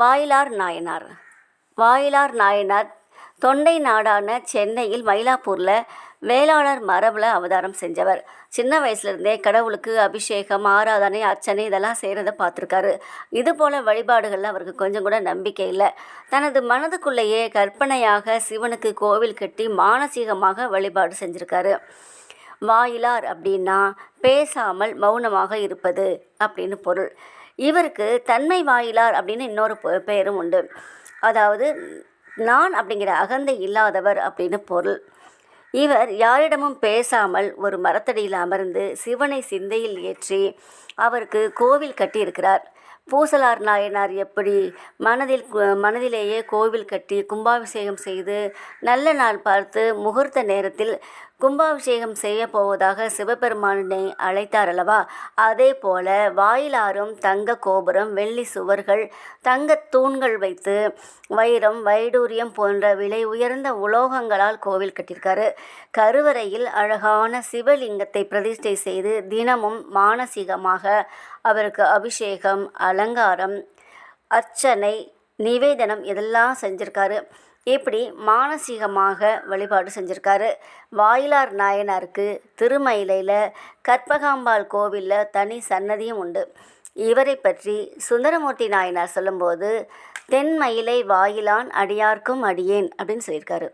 வாயிலார் நாயனார். வாயிலார் நாயனார் தொண்டை நாடான சென்னையில் மயிலாப்பூரில் வேளாளர் மரபில் அவதாரம் செஞ்சவர். சின்ன வயசுலேருந்தே கடவுளுக்கு அபிஷேகம் ஆராதனை அர்ச்சனை இதெல்லாம் செய்கிறத பார்த்துருக்காரு இது போல் வழிபாடுகளில் அவருக்கு கொஞ்சம் கூட நம்பிக்கை இல்லை. தனது மனதுக்குள்ளேயே கற்பனையாக சிவனுக்கு கோவில் கட்டி மானசீகமாக வழிபாடு செஞ்சுருக்காரு. வாயிலார் அப்படின்னா பேசாமல் மௌனமாக இருப்பது அப்படின்னு பொருள். இவருக்கு தன்மை வாயிலார் அப்படின்னு இன்னொரு பெயரும் உண்டு. அதாவது நான் அப்படிங்கிற அகந்தை இல்லாதவர் அப்படின்னு பொருள். இவர் யாரிடமும் பேசாமல் ஒரு மரத்தடியில் அமர்ந்து சிவனை சிந்தையில் ஏற்றி அவருக்கு கோவில் கட்டியிருக்கிறார். பூசலார் நாயனார் எப்படி மனதில் மனதிலேயே கோவில் கட்டி கும்பாபிஷேகம் செய்து நல்ல நாள் பார்த்து முகூர்த்த நேரத்தில் கும்பாபிஷேகம் செய்ய போவதாக சிவபெருமானை அழைத்தார் அல்லவா? அதே போல வாயிலாரும் தங்க கோபுரம் வெள்ளி சுவர்கள் தங்க தூண்கள் வைத்து வைரம் வைடூரியம் போன்ற விலை உயர்ந்த உலோகங்களால் கோவில் கட்டியிருக்காரு. கருவறையில் அழகான சிவலிங்கத்தை பிரதிஷ்டை செய்து தினமும் மானசீகமாக அவருக்கு அபிஷேகம் அலங்காரம் அர்ச்சனை நிவேதனம் இதெல்லாம் செஞ்சுருக்காரு? இப்படி மானசீகமாக வழிபாடு செஞ்சுருக்காரு? வாயிலார் நாயனாருக்கு திருமயிலையில் கற்பகாம்பாள் கோவிலில் தனி சன்னதியும் உண்டு. இவரை பற்றி சுந்தரமூர்த்தி நாயனார் சொல்லும்போது தென்மயிலை வாயிலான் அடியார்க்கும் அடியேன் அப்படின்னு சொல்லியிருக்காரு.